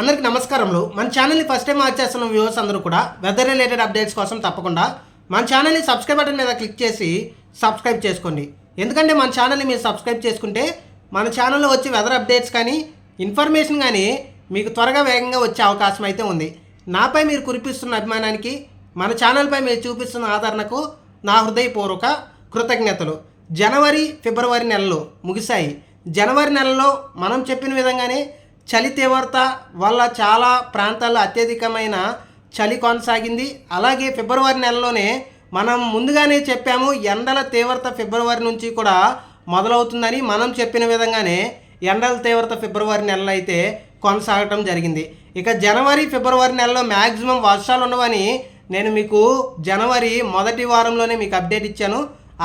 అందరికీ నమస్కారంలో మన ఛానల్ని ఫస్ట్ టైం వాచ్ చేస్తున్న వ్యూవర్స్ అందరూ కూడా వెదర్ రిలేటెడ్ అప్డేట్స్ కోసం తప్పకుండా మన ఛానల్ని సబ్స్క్రైబ్ బటన్ మీద క్లిక్ చేసి సబ్స్క్రైబ్ చేసుకోండి. ఎందుకంటే మన ఛానల్ని మీరు సబ్స్క్రైబ్ చేసుకుంటే మన ఛానల్లో వచ్చే వెదర్ అప్డేట్స్ కానీ ఇన్ఫర్మేషన్ కానీ మీకు త్వరగా వేగంగా వచ్చే అవకాశం అయితే ఉంది. నాపై మీరు కురిపిస్తున్న అభిమానానికి మన ఛానల్పై మీరు చూపిస్తున్న ఆదరణకు నా హృదయపూర్వక కృతజ్ఞతలు. జనవరి ఫిబ్రవరి నెలలు ముగిశాయి. జనవరి నెలలో మనం చెప్పిన విధంగానే చలి తీవ్రత వల్ల చాలా ప్రాంతాల్లో అత్యధికమైన చలి కొనసాగింది. అలాగే ఫిబ్రవరి నెలలోనే మనం ముందుగానే చెప్పాము ఎండల తీవ్రత ఫిబ్రవరి నుంచి కూడా మొదలవుతుందని మనం చెప్పిన విధంగానే ఎండల తీవ్రత ఫిబ్రవరి నెలలో అయితే కొనసాగటం జరిగింది. ఇక జనవరి ఫిబ్రవరి నెలలో మ్యాక్సిమం వర్షాలు ఉండవని నేను మీకు జనవరి మొదటి వారంలోనే మీకు అప్డేట్ ఇచ్చాను.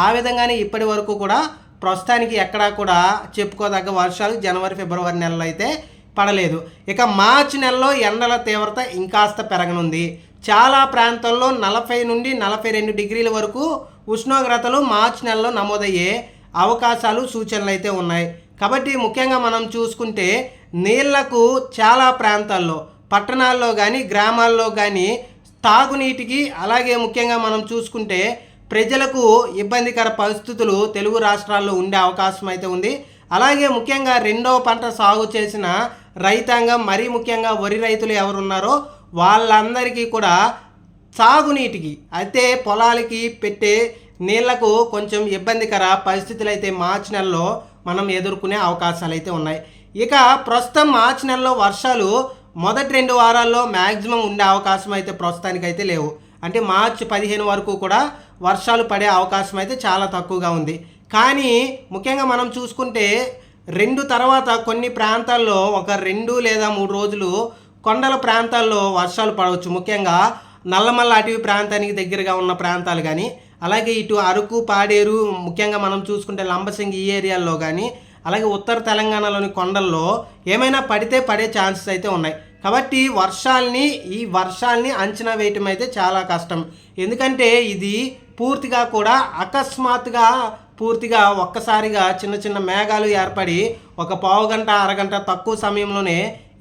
ఆ విధంగానే ఇప్పటి వరకు కూడా ప్రస్తుతానికి ఎక్కడా కూడా చెప్పుకోదగ్గ వర్షాలు జనవరి ఫిబ్రవరి నెలలో అయితే పడలేదు. ఇక మార్చి నెలలో ఎండల తీవ్రత ఇంకాస్త పెరగనుంది. చాలా ప్రాంతాల్లో నలభై నుండి నలభై రెండు డిగ్రీల వరకు ఉష్ణోగ్రతలు మార్చి నెలలో నమోదయ్యే అవకాశాలు సూచనలు అయితే ఉన్నాయి. కాబట్టి ముఖ్యంగా మనం చూసుకుంటే నీళ్ళకు చాలా ప్రాంతాల్లో పట్టణాల్లో కానీ గ్రామాల్లో కానీ తాగునీటికి అలాగే ముఖ్యంగా మనం చూసుకుంటే ప్రజలకు ఇబ్బందికర పరిస్థితులు తెలుగు రాష్ట్రాల్లో ఉండే అవకాశం అయితే ఉంది. అలాగే ముఖ్యంగా రెండో పంట సాగు చేసిన రైతాంగం మరీ ముఖ్యంగా వరి రైతులు ఎవరున్నారో వాళ్ళందరికీ కూడా సాగునీటికి అయితే పొలాలకి పెట్టే నీళ్ళకు కొంచెం ఇబ్బందికర పరిస్థితులు అయితే మార్చి నెలలో మనం ఎదుర్కొనే అవకాశాలు అయితే ఉన్నాయి. ఇక ప్రస్తుతం మార్చి నెలలో వర్షాలు మొదటి రెండు వారాల్లో మ్యాక్సిమం ఉండే అవకాశం అయితే ప్రస్తుతానికైతే లేవు. అంటే మార్చి పదిహేను వరకు కూడా వర్షాలు పడే అవకాశం అయితే చాలా తక్కువగా ఉంది. కానీ ముఖ్యంగా మనం చూసుకుంటే రెండు తర్వాత కొన్ని ప్రాంతాల్లో ఒక రెండు లేదా మూడు రోజులు కొండల ప్రాంతాల్లో వర్షాలు పడవచ్చు. ముఖ్యంగా నల్లమల్ల అటవీ ప్రాంతానికి దగ్గరగా ఉన్న ప్రాంతాలు కానీ అలాగే ఇటు అరకు పాడేరు ముఖ్యంగా మనం చూసుకుంటే లంబసింగి ఈ ఏరియాల్లో కానీ అలాగే ఉత్తర తెలంగాణలోని కొండల్లో ఏమైనా పడితే పడే ఛాన్సెస్ అయితే ఉన్నాయి. కాబట్టి వర్షాల్ని ఈ వర్షాల్ని అంచనా వేయటం అయితే చాలా కష్టం. ఎందుకంటే ఇది పూర్తిగా కూడా అకస్మాత్తుగా పూర్తిగా ఒక్కసారిగా చిన్న చిన్న మేఘాలు ఏర్పడి ఒక పావు గంట అరగంట తక్కువ సమయంలోనే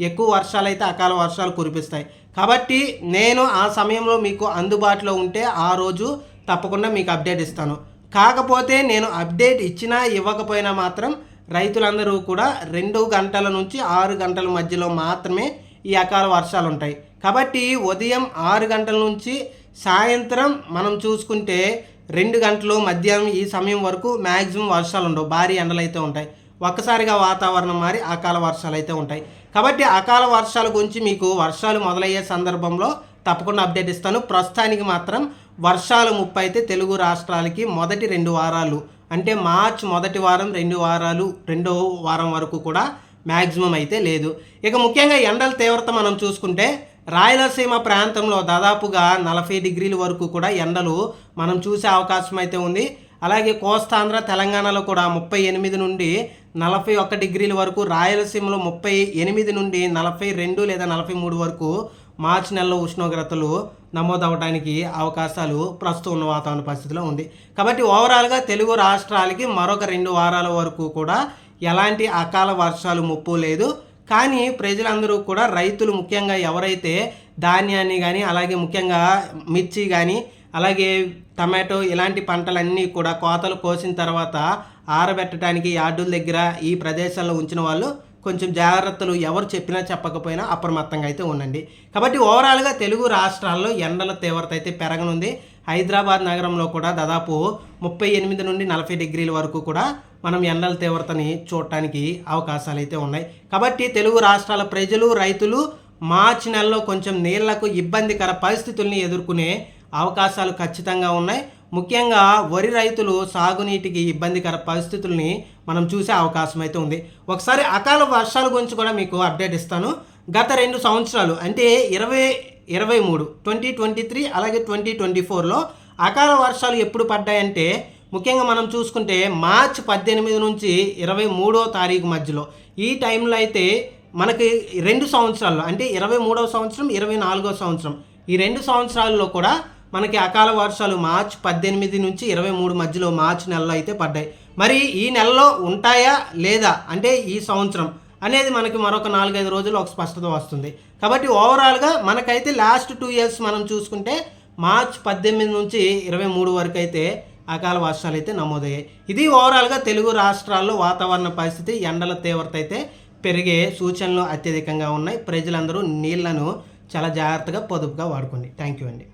ఎక్కువ వర్షాలు అయితే అకాల వర్షాలు కురిపిస్తాయి. కాబట్టి నేను ఆ సమయంలో మీకు అందుబాటులో ఉంటే ఆ రోజు తప్పకుండా మీకు అప్డేట్ ఇస్తాను. కాకపోతే నేను అప్డేట్ ఇచ్చినా ఇవ్వకపోయినా మాత్రం రైతులందరూ కూడా రెండు గంటల నుంచి ఆరు గంటల మధ్యలో మాత్రమే ఈ అకాల వర్షాలు ఉంటాయి. కాబట్టి ఉదయం ఆరు గంటల నుంచి సాయంత్రం మనం చూసుకుంటే రెండు గంటలు మధ్యాహ్నం ఈ సమయం వరకు మ్యాక్సిమం వర్షాలు ఉండవు. భారీ ఎండలు అయితే ఉంటాయి. ఒక్కసారిగా వాతావరణం మారి అకాల వర్షాలు అయితే ఉంటాయి. కాబట్టి అకాల వర్షాల గురించి మీకు వర్షాలు మొదలయ్యే సందర్భంలో తప్పకుండా అప్డేట్ ఇస్తాను. ప్రస్తుతానికి మాత్రం వర్షాలు ముప్పై అయితే తెలుగు రాష్ట్రాలకి మొదటి రెండు వారాలు అంటే మార్చ్ మొదటి వారం రెండు వారాలు రెండో వారం వరకు కూడా మ్యాక్సిమం అయితే లేదు. ఇక ముఖ్యంగా ఎండల తీవ్రత మనం చూసుకుంటే రాయలసీమ ప్రాంతంలో దాదాపుగా నలభై డిగ్రీల వరకు కూడా ఎండలు మనం చూసే అవకాశం అయితే ఉంది. అలాగే కోస్తాంధ్ర తెలంగాణలో కూడా ముప్పై ఎనిమిది నుండి నలభై ఒక్క డిగ్రీల వరకు రాయలసీమలో ముప్పై ఎనిమిది నుండి నలభై రెండు లేదా నలభై మూడు వరకు మార్చి నెలలో ఉష్ణోగ్రతలు నమోదవడానికి అవకాశాలు ప్రస్తుతం ఉన్న వాతావరణ పరిస్థితిలో ఉంది. కాబట్టి ఓవరాల్గా తెలుగు రాష్ట్రాలకి మరొక రెండు వారాల వరకు కూడా ఎలాంటి అకాల వర్షాలు ముప్పు లేదు. కానీ ప్రజలందరూ కూడా రైతులు ముఖ్యంగా ఎవరైతే ధాన్యాన్ని కానీ అలాగే ముఖ్యంగా మిర్చి కానీ అలాగే టమాటో ఇలాంటి పంటలన్నీ కూడా కోతలు కోసిన తర్వాత ఆరబెట్టడానికి యార్డుల దగ్గర ఈ ప్రదేశాల్లో ఉంచిన వాళ్ళు కొంచెం జాగ్రత్తలు ఎవరు చెప్పినా చెప్పకపోయినా అప్రమత్తంగా అయితే ఉండండి. కాబట్టి ఓవరాల్గా తెలుగు రాష్ట్రాల్లో ఎండల తీవ్రత అయితే పెరగనుంది. హైదరాబాద్ నగరంలో కూడా దాదాపు ముప్పై ఎనిమిది నుండి నలభై డిగ్రీల వరకు కూడా మనం ఎండల తీవ్రతని చూడటానికి అవకాశాలు అయితే ఉన్నాయి. కాబట్టి తెలుగు రాష్ట్రాల ప్రజలు రైతులు మార్చి నెలలో కొంచెం నీళ్ళకు ఇబ్బందికర పరిస్థితుల్ని ఎదుర్కొనే అవకాశాలు ఖచ్చితంగా ఉన్నాయి. ముఖ్యంగా వరి రైతులు సాగునీటికి ఇబ్బందికర పరిస్థితుల్ని మనం చూసే అవకాశం అయితే ఉంది. ఒకసారి అకాల వర్షాల గురించి కూడా మీకు అప్డేట్ ఇస్తాను. గత రెండు సంవత్సరాలు అంటే ఇరవై ఇరవై మూడు ట్వంటీ ట్వంటీ త్రీ అలాగే ట్వంటీ ట్వంటీ ఫోర్లో అకాల వర్షాలు ఎప్పుడు పడ్డాయంటే ముఖ్యంగా మనం చూసుకుంటే మార్చ్ పద్దెనిమిది నుంచి ఇరవై మూడో తారీఖు మధ్యలో. ఈ టైంలో అయితే మనకి రెండు సంవత్సరాలు అంటే ఇరవై మూడవ సంవత్సరం ఇరవై నాలుగో సంవత్సరం. ఈ రెండు సంవత్సరాల్లో కూడా మనకి అకాల వర్షాలు మార్చ్ పద్దెనిమిది నుంచి ఇరవై మూడు మధ్యలో మార్చ్ నెలలో అయితే పడ్డాయి. మరి ఈ నెలలో ఉంటాయా లేదా? అంటే ఈ సంవత్సరం అనేది మనకి మరొక నాలుగైదు రోజులు ఒక స్పష్టత వస్తుంది. కాబట్టి ఓవరాల్గా మనకైతే లాస్ట్ టూ ఇయర్స్ మనం చూసుకుంటే మార్చ్ పద్దెనిమిది నుంచి ఇరవై మూడు వరకు అయితే అకాల వర్షాలు అయితే నమోదయ్యాయి. ఇది ఓవరాల్గా తెలుగు రాష్ట్రాల్లో వాతావరణ పరిస్థితి ఎండల తీవ్రత అయితే పెరిగే సూచనలు అత్యధికంగా ఉన్నాయి. ప్రజలందరూ నీళ్ళను చాలా జాగ్రత్తగా పొదుపుగా వాడుకోండి. థ్యాంక్ యూ అండి.